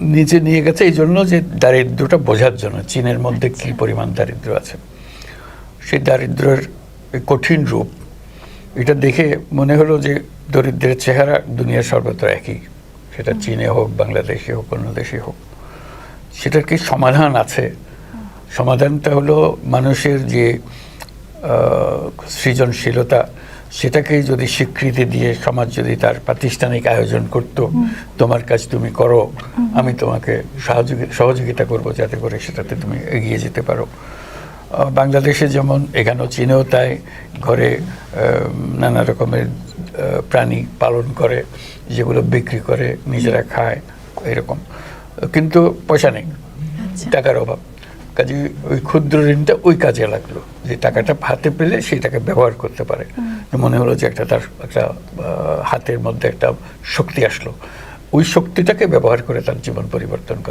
নিচে নিয়ে গেছে এই জন্য যে দারিদ্রটা বোঝার জন্য চীনের মধ্যে কি পরিমাণ দারিদ্র আছে। সেই দারিদ্রের কঠিন রূপ এটা দেখে মনে হলো যে দরিদ্রের চেহারা দুনিয়ার সর্বত্র একই। সেটা চীনে হোক বাংলাদেশে হোক অন্য দেশে হোক। সেটার কি সমাধান আছে? সমাধানটা হলো মানুষের যে সৃজনশীলতা সেটাকে যদি স্বীকৃতি দিয়ে সমাজ যদি তার প্রাতিষ্ঠানিক আয়োজন করত তোমার কাজ তুমি করো আমি তোমাকে সহযোগী সহযোগিতা করব যাতে করে সেটাতে তুমি এগিয়ে যেতে পারো। বাংলাদেশে যেমন এখানেও চীনেও তাই ঘরে নানা রকমের প্রাণী পালন করে যেগুলো বিক্রি করে নিজেরা খায় এরকম। কিন্তু পয়সা নেই টাকার অভাব। কাজে ওই ক্ষুদ্র ঋণটা ওই কাজে লাগল যে টাকাটা হাতে পেলে সেই টাকা ব্যবহার করতে পারে। মনে হলো যে একটা তার একটা হাতের মধ্যে একটা শক্তি আসলো। ওই শক্তিটাকে ব্যবহার করে তার জীবন পরিবর্তন করে।